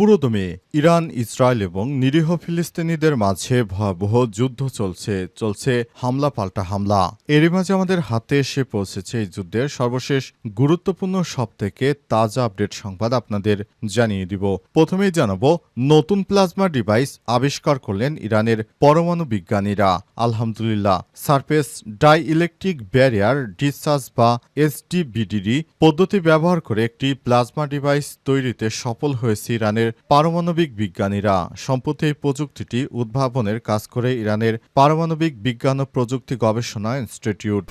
পুরোদমে Iran, Israel এবং নিরীহ ফিলিস্তিনিদের মাঝে ভয়াবহ যুদ্ধ চলছে চলছে হামলা পাল্টা হামলা। এরই মাঝে আমাদের হাতে এসে পৌঁছেছে এই যুদ্ধের সর্বশেষ গুরুত্বপূর্ণ সব থেকে তাজা আপডেট সংবাদ আপনাদের জানিয়ে দিব। প্রথমেই জানাব, নতুন প্লাজমা ডিভাইস আবিষ্কার করলেন ইরানের পরমাণু বিজ্ঞানীরা। আলহামদুলিল্লাহ, surface dielectric barrier, discharge বা এসডিবিডিডি পদ্ধতি ব্যবহার করে একটি প্লাজমা ডিভাইস তৈরিতে সফল হয়েছে ইরানের পারমাণবিক বিজ্ঞানীরা। সম্প্রতি এই প্রযুক্তিটি উদ্ভাবনের কাজ করে ইরানের পারমাণবিক বিজ্ঞান ও প্রযুক্তি গবেষণা ইনস্টিটিউট।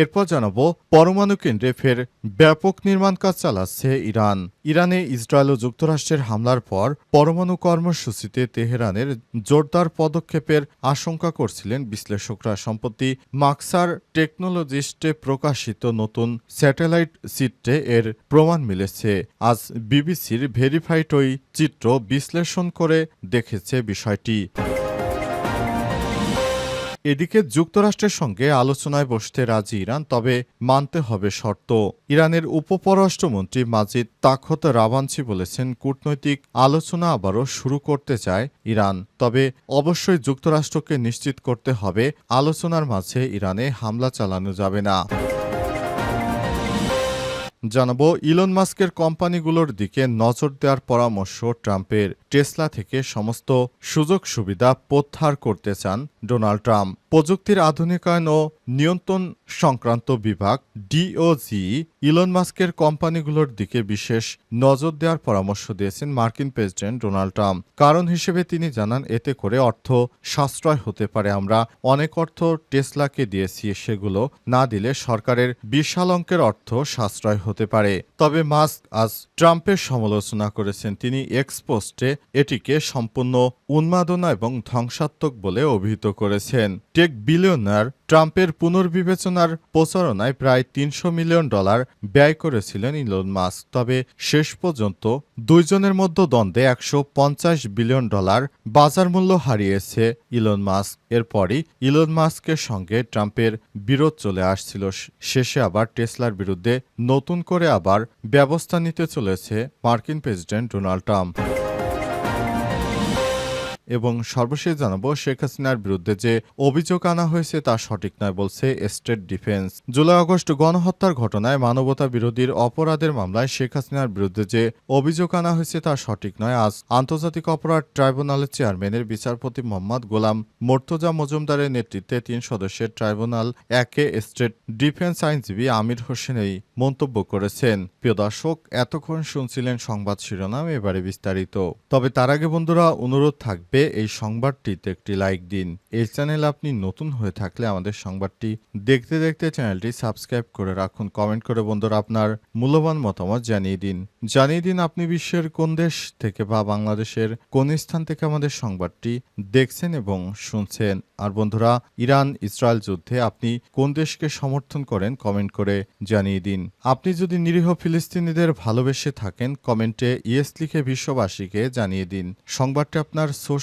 এরপর জানাব, পরমাণু কেন্দ্রে ফের ব্যাপক নির্মাণ কাজ চালাচ্ছে ইরান। ইরানে ইসরায়েল ও যুক্তরাষ্ট্রের হামলার পর পরমাণু কর্মসূচিতে তেহরানের জোরদার পদক্ষেপের আশঙ্কা করছিলেন বিশ্লেষকরা। সম্প্রতি মাক্সার টেকনোলজিস্টে প্রকাশিত নতুন স্যাটেলাইট চিত্রে এর প্রমাণ মিলেছে। আজ বিবিসির ভেরিফাইড ওই চিত্র বিশ্লেষণ করে দেখেছে বিষয়টি। এদিকে যুক্তরাষ্ট্রের সঙ্গে আলোচনায় বসতে রাজি ইরান, তবে মানতে হবে শর্ত। ইরানের উপপররাষ্ট্রমন্ত্রী মাজিদ তাখত রাবানসি বলেছেন, কূটনৈতিক আলোচনা আবারও শুরু করতে চায় ইরান, তবে অবশ্যই যুক্তরাষ্ট্রকে নিশ্চিত করতে হবে, আলোচনার মাঝে ইরানে হামলা চালানো যাবে না। জানাব, ইলন মাস্কের কোম্পানিগুলোর দিকে নজর দেওয়ার পরামর্শ ট্রাম্পের। টেসলা থেকে সমস্ত সুযোগ সুবিধা প্রত্যাহার করতে চান ডোনাল্ড ট্রাম্প। প্রযুক্তির আধুনিকায়ন ও নিয়ন্ত্রণ সংক্রান্ত বিভাগ ডিওজি ইলন মাস্কের কোম্পানিগুলোর দিকে বিশেষ নজর দেওয়ার পরামর্শ দিয়েছেন মার্কিন প্রেসিডেন্ট ডোনাল্ড ট্রাম্প। কারণ হিসেবে তিনি জানান, এতে করে অর্থ সাশ্রয় হতে পারে। আমরা অনেক অর্থ টেসলাকে দিয়েছি, সেগুলো না দিলে সরকারের বিশাল অঙ্কের অর্থ সাশ্রয় হতে পারে। তবে মাস্ক আজ ট্রাম্পের সমালোচনা করেছেন। তিনি এক্সপোস্টে এটিকে সম্পূর্ণ উন্মাদনা এবং ধ্বংসাত্মক বলে অভিহিত করেছেন। টেক বিলিয়নার ট্রাম্পের পুনর্বিবেচনার প্রচারণায় প্রায় তিনশো মিলিয়ন ডলার ব্যয় করেছিলেন ইলন মাস্ক। তবে শেষ পর্যন্ত দুইজনের মধ্যে দ্বন্দ্বে একশো পঞ্চাশ বিলিয়ন ডলার বাজার মূল্য হারিয়েছে ইলন মাস্ক। এরপরই ইলন মাস্কের সঙ্গে ট্রাম্পের বিরোধ চলে আসছিল। শেষে আবার টেসলার বিরুদ্ধে নতুন করে আবার ব্যবস্থা নিতে চলেছে মার্কিন প্রেসিডেন্ট ডোনাল্ড ট্রাম্প। এবং সর্বশেষ জানাব শেখ হাসিনার বিরুদ্ধে যে অভিযোগ আনা হয়েছে তা সঠিক নয় বলছে স্টেট ডিফেন্স। জুলাই আগস্ট গণহত্যার ঘটনায় মানবতা বিরোধীর অপরাধের মামলায় শেখ হাসিনার বিরুদ্ধে যে অভিযোগ আনা হয়েছে তা সঠিক নয়। আজ আন্তর্জাতিক অপরাধ ট্রাইব্যুনালের চেয়ারম্যানের বিচারপতি মোহাম্মদ গোলাম মোর্তজা মজুমদারের নেতৃত্বে তিন সদস্যের ট্রাইব্যুনাল, একে স্টেট ডিফেন্স আইনজীবী আমির হোসেন এই মন্তব্য করেছেন। প্রিয় দর্শক, এতক্ষণ শুনছিলেন সংবাদ শিরোনাম, এবারে বিস্তারিত। তবে তার আগে বন্ধুরা, অনুরোধ থাকবে এই সংবাদটিতে একটি লাইক দিন। এই চ্যানেল আপনি নতুন হয়ে থাকলে আমাদের সংবাদটি দেখতে দেখতে চ্যানেলটি সাবস্ক্রাইব করে রাখুন। কমেন্ট করে বন্ধুরা আপনার মূল্যবান মতামত জানিয়ে দিন। জানিয়ে দিন আপনি বিশ্বের কোন দেশ থেকে বা বাংলাদেশের কোন স্থান থেকে আমাদের সংবাদটি দেখছেন এবং শুনছেন। আর বন্ধুরা, ইরান ইসরায়েল যুদ্ধে আপনি কোন দেশকে সমর্থন করেন কমেন্ট করে জানিয়ে দিন। আপনি যদি নিরীহ ফিলিস্তিনিদের ভালোবেসে থাকেন কমেন্টে ইয়েস লিখে বিশ্ববাসীকে জানিয়ে দিন। সংবাদটি আপনার সোশ্যাল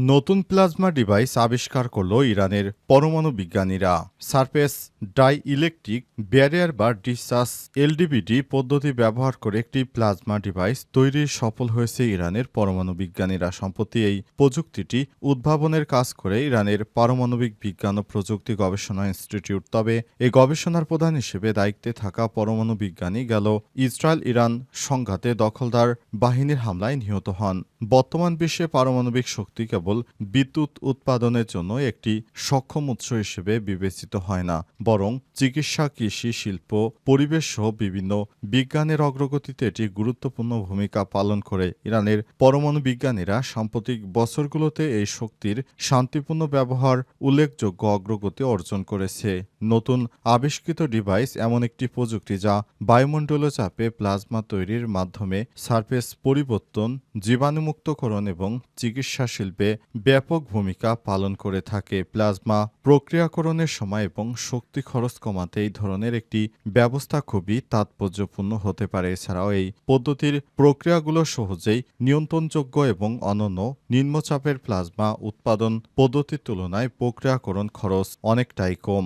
নতুন প্লাজমা ডিভাইস আবিষ্কার করল ইরানের পরমাণু বিজ্ঞানীরা। সারফেস ডাই ইলেকট্রিক ব্যারিয়ার বা ডিসচার্জ এলডিবিডি পদ্ধতি ব্যবহার করে একটি প্লাজমা ডিভাইস তৈরি সফল হয়েছে ইরানের পরমাণু বিজ্ঞানীরা। সম্প্রতি এই প্রযুক্তিটি উদ্ভাবনের কাজ করে ইরানের পারমাণবিক বিজ্ঞান ও প্রযুক্তি গবেষণা ইনস্টিটিউট। তবে এই গবেষণার প্রধান হিসেবে দায়িত্বে থাকা পরমাণু বিজ্ঞানী গেল ইসরায়েল ইরান সংঘাতে দখলদার বাহিনীর হামলায় নিহত হন। বর্তমান বিশ্বে পারমাণবিক শক্তি কেবল বিদ্যুৎ উৎপাদনের জন্য একটি সক্ষম উৎস হিসেবে বিবেচিত হয় না, বরং চিকিৎসা, কৃষি, শিল্প, পরিবেশ সহ বিভিন্ন বিজ্ঞানের অগ্রগতিতে এটি গুরুত্বপূর্ণ ভূমিকা পালন করে। ইরানের পরমাণু বিজ্ঞানীরা সাম্প্রতিক বছরগুলোতে এই শক্তির শান্তিপূর্ণ ব্যবহার উল্লেখযোগ্য অগ্রগতি অর্জন করেছে। নতুন আবিষ্কৃত ডিভাইস এমন একটি প্রযুক্তি যা বায়ুমণ্ডলীয় চাপে প্লাজমা তৈরির মাধ্যমে সারফেস পরিবর্তন, জীবাণুমুক্তকরণ এবং চিকিৎসা শিল্পে ব্যাপক ভূমিকা পালন করে থাকে। প্লাজমা প্রক্রিয়াকরণের সময় এবং শক্তি খরচ কমাতে এই ধরনের একটি ব্যবস্থা খুবই তাৎপর্যপূর্ণ হতে পারে। এছাড়াও এই পদ্ধতির প্রক্রিয়াগুলো সহজেই নিয়ন্ত্রণযোগ্য এবং অনন্য নিম্নচাপের প্লাজমা উৎপাদন পদ্ধতির তুলনায় প্রক্রিয়াকরণ খরচ অনেকটাই কম।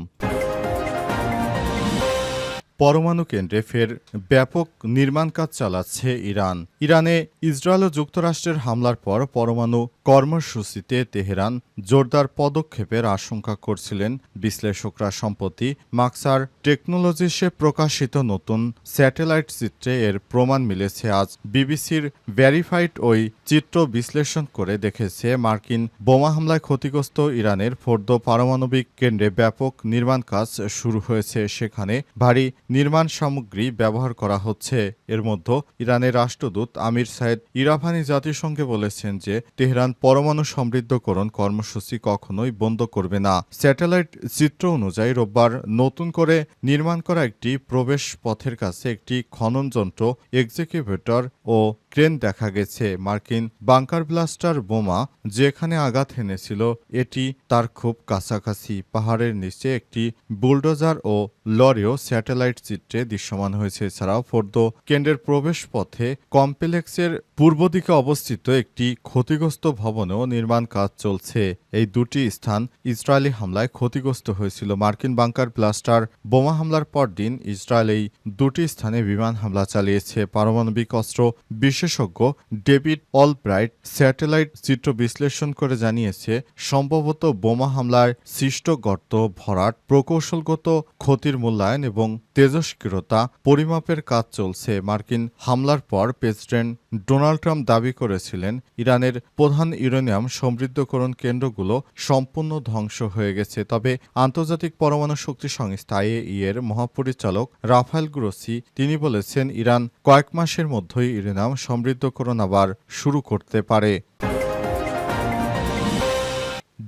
পরমাণু কেন্দ্রে ফের ব্যাপক নির্মাণ কাজ চালাচ্ছে ইরান। ইরানে ইসরায়েল ও যুক্তরাষ্ট্রের হামলার পর পরমাণু কর্মসূচিতে তেহরান জোরদার পদক্ষেপের আশঙ্কা করছিলেন। বিশ্লেষকরা সম্প্রতি মাক্সার টেকনোলজিসে প্রকাশিত নতুন স্যাটেলাইট চিত্রে এর প্রমাণ মিলেছে। আজ বিবিসির ভ্যারিফাইড ওই চিত্র বিশ্লেষণ করে দেখেছে মার্কিন বোমা হামলায় ক্ষতিগ্রস্ত ইরানের ফোর্দ পারমাণবিক কেন্দ্রে ব্যাপক নির্মাণ কাজ শুরু হয়েছে। সেখানে ভারী নির্মাণ সামগ্রী ব্যবহার করা হচ্ছে। এর মধ্যে ইরানের রাষ্ট্রদূত আমির সাইদ ইরাফানি জাতিসংঘে বলেছেন যে তেহরান পরমাণু সমৃদ্ধকরণ কর্মসূচি কখনোই বন্ধ করবে না। স্যাটেলাইট চিত্র অনুযায়ী রোববার নতুন করে নির্মাণ করা একটি প্রবেশ পথের কাছে একটি খনন যন্ত্র এক্সিকিউটর ও ক্রেন দেখা গেছে। মার্কিন বাংকার ব্লাস্টার বোমা যেখানে আঘাত হেনেছিল, এটি তার খুব কাছাকাছি। পাহাড়ের নিচে একটি বুলডোজার ও লরিও স্যাটেলাইট চিত্রে দৃশ্যমান হয়েছে। এছাড়াও ফোর্দ কেন্দ্রের প্রবেশ পথে কমপ্লেক্সের পূর্ব দিকে অবস্থিত একটি ক্ষতিগ্রস্ত ভবনেও নির্মাণ কাজ চলছে। এই দুটি স্থান ইসরায়েলি হামলায় ক্ষতিগ্রস্ত হয়েছিল। মার্কিন বাংকার ব্লাস্টার বোমা হামলার পর দিন ইসরায়েল এই দুটি স্থানে বিমান হামলা চালিয়েছে। পারমাণবিক অস্ত্র বিশেষজ্ঞ ডেভিড অলব্রাইট স্যাটেলাইট চিত্র বিশ্লেষণ করে জানিয়েছে, সম্ভবত বোমা হামলায় সৃষ্ট গর্ত, ভরাট, প্রকৌশলগত ক্ষতির মূল্যায়ন এবং তেজস্ক্রিয়তা পরিমাপের কাজ চলছে। মার্কিন হামলার পর প্রেসিডেন্ট ডোনাল্ড ট্রাম্প দাবি করেছিলেন, ইরানের প্রধান ইউরেনিয়াম সমৃদ্ধকরণ কেন্দ্রগুলো সম্পূর্ণ ধ্বংস হয়ে গেছে। তবে আন্তর্জাতিক পরমাণু শক্তি সংস্থা এর মহাপরিচালক রাফায়েল গ্রোসি, তিনি বলেছেন, ইরান কয়েক মাসের মধ্যেই ইউরেনিয়াম সমৃদ্ধকরণ আবার শুরু করতে পারে।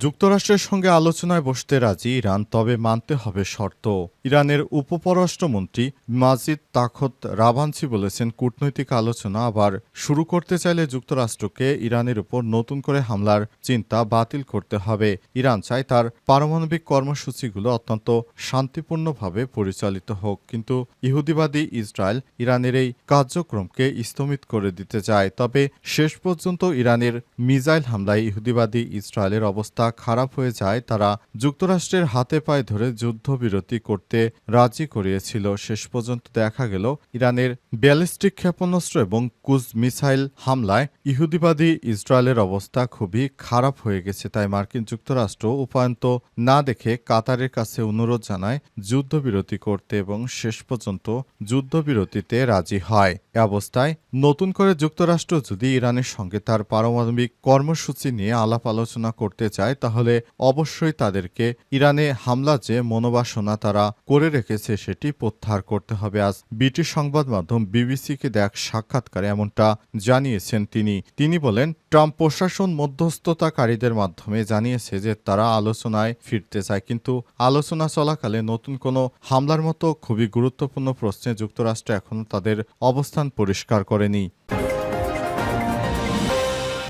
যুক্তরাষ্ট্রের সঙ্গে আলোচনায় বসতে রাজি ইরান, তবে মানতে হবে শর্ত। ইরানের উপপররাষ্ট্রমন্ত্রী মাজিদ তাখত রাভানসি বলেছেন, কূটনৈতিক আলোচনা আবার শুরু করতে চাইলে যুক্তরাষ্ট্রকে ইরানের উপর নতুন করে হামলার চিন্তা বাতিল করতে হবে। ইরান চায় তার পারমাণবিক কর্মসূচিগুলো অত্যন্ত শান্তিপূর্ণভাবে পরিচালিত হোক, কিন্তু ইহুদিবাদী ইসরায়েল ইরানের এই কার্যক্রমকে স্থমিত করে দিতে চায়। তবে শেষ পর্যন্ত ইরানের মিজাইল হামলায় ইহুদিবাদী ইসরায়েলের অবস্থা খারাপ হয়ে যায়, তারা যুক্তরাষ্ট্রের হাতে পায়ে ধরে যুদ্ধবিরতি করতে রাজি করিয়েছিল। শেষ পর্যন্ত দেখা গেল, ইরানের ব্যালিস্টিক ক্ষেপণাস্ত্র এবং কুজ মিসাইল হামলায় ইহুদিবাদী ইসরায়েলের অবস্থা খুবই খারাপ হয়ে গেছে। তাই মার্কিন যুক্তরাষ্ট্র উপায়ন্ত না দেখে কাতারের কাছে অনুরোধ জানায় যুদ্ধবিরতি করতে এবং শেষ পর্যন্ত যুদ্ধবিরতিতে রাজি হয়। এ অবস্থায় নতুন করে যুক্তরাষ্ট্র যদি ইরানের সঙ্গে তার পারমাণবিক কর্মসূচি নিয়ে আলাপ আলোচনা করতে চায় তাহলে অবশ্যই তাদেরকে ইরানে হামলা যে মনোবাসনা তারা করে রেখেছে সেটি প্রত্যাহার করতে হবে। আজ ব্রিটিশ সংবাদ মাধ্যম বিবিসিকে দেখ সাক্ষাৎকারে এমনটা জানিয়েছেন তিনি। তিনি বলেন, ট্রাম্প প্রশাসন মধ্যস্থতাকারীদের মাধ্যমে জানিয়েছে যে তারা আলোচনায় ফিরতে চায়, কিন্তু আলোচনা চলাকালে নতুন কোনো হামলার মতো খুবই গুরুত্বপূর্ণ প্রশ্নে যুক্তরাষ্ট্র এখনও তাদের অবস্থান পরিষ্কার করেনি।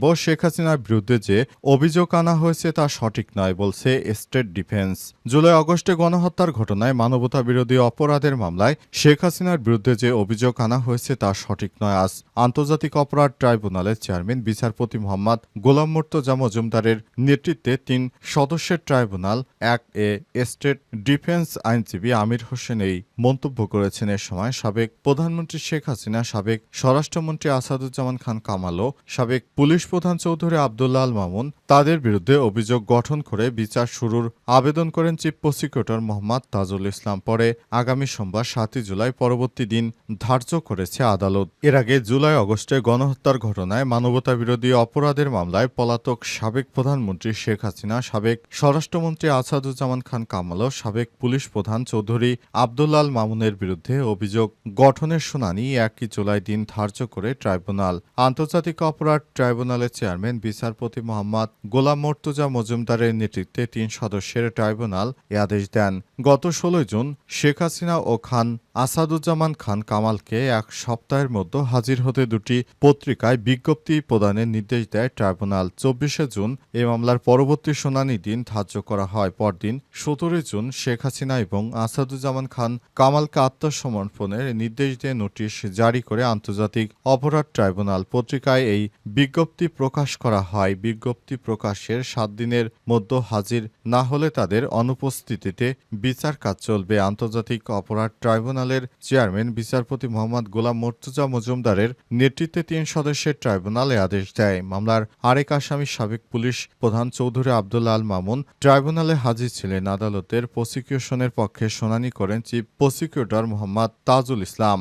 ও শেখ হাসিনার বিরুদ্ধে যে অভিযোগ আনা হয়েছে তা সঠিক নয় বলছে স্টেট ডিফেন্স। জুলাই আগস্টে গণহত্যার ঘটনায় মানবতা বিরোধী অপরাধের মামলায় শেখ হাসিনার বিরুদ্ধে যে অভিযোগ আনা হয়েছে তা সঠিক নয়। আজ আন্তর্জাতিক অপরাধ ট্রাইব্যুনালের চেয়ারম্যান, বিচারপতি মোহাম্মদ গোলাম মুর্তজা মজুমদারের নেতৃত্বে তিন সদস্যের ট্রাইব্যুনাল, এক এ স্টেট ডিফেন্স আইনজীবী আমির হোসেন এই মন্তব্য করেছেন। এ সময় সাবেক প্রধানমন্ত্রী শেখ হাসিনা, সাবেক স্বরাষ্ট্রমন্ত্রী আসাদুজ্জামান খান কামালও সাবেক পুলিশ প্রধান চৌধুরী আবদুল্লাহ আল মামুন তাদের বিরুদ্ধে অভিযোগ গঠন করে বিচার শুরুর আবেদন করেন চিফ প্রসিকিউটর মোহাম্মদ তাজুল ইসলাম। পরে আগামী সোমবার সাতই জুলাই পরবর্তী দিন ধার্য করেছে আদালত। এর আগে জুলাই আগস্টে গণহত্যার ঘটনায় মানবতা বিরোধী অপরাধের মামলায় পলাতক সাবেক প্রধানমন্ত্রী শেখ হাসিনা, সাবেক স্বরাষ্ট্রমন্ত্রী আসাদুজ্জামান খান কামাল ও সাবেক পুলিশ প্রধান চৌধুরী আবদুল্লাল মামুনের বিরুদ্ধে অভিযোগ গঠনের শুনানি একই জুলাই দিন ধার্য করে ট্রাইব্যুনাল। আন্তর্জাতিক অপরাধ ট্রাইব্যুনাল ট্রাইব্যুনালের চেয়ারম্যান, বিচারপতি মোহাম্মদ গোলাম মর্তুজা মজুমদারের নেতৃত্বে তিন সদস্যের ট্রাইব্যুনাল এ আদেশ দেন। গত ষোলোই জুন শেখ হাসিনা ও খান আসাদুজ্জামান খান কামালকে এক সপ্তাহের মধ্যে হাজির হতে দুটি পত্রিকায় বিজ্ঞপ্তি প্রদানের নির্দেশ দেয় ট্রাইব্যুনাল। চব্বিশে জুন এ মামলার পরবর্তী শুনানি দিন ধার্য করা হয়। পরদিন সতেরোই জুন শেখ হাসিনা এবং আসাদুজ্জামান খান কামালকে আত্মসমর্পণের নির্দেশ দিয়ে নোটিশ জারি করে আন্তর্জাতিক অপরাধ ট্রাইব্যুনাল পত্রিকায় এই বিজ্ঞপ্তি প্রকাশ করা হয়। বিজ্ঞপ্তি প্রকাশের সাত দিনের মধ্যে হাজির না হলে তাদের অনুপস্থিতিতে বিচার কাজ চলবে। আন্তর্জাতিক অপরাধ ট্রাইব্যুনালের চেয়ারম্যান, বিচারপতি মোহাম্মদ গোলাম মর্তুজা মজুমদারের নেতৃত্বে তিন সদস্যের ট্রাইব্যুনালে আদেশ দেয়। মামলার আরেক আসামি সাবেক পুলিশ প্রধান চৌধুরী আবদুল্লা আল মামুন ট্রাইব্যুনালে হাজির ছিলেন। আদালতের প্রসিকিউশনের পক্ষে শুনানি করেন চিফ প্রসিকিউটর মোহাম্মদ তাজুল ইসলাম।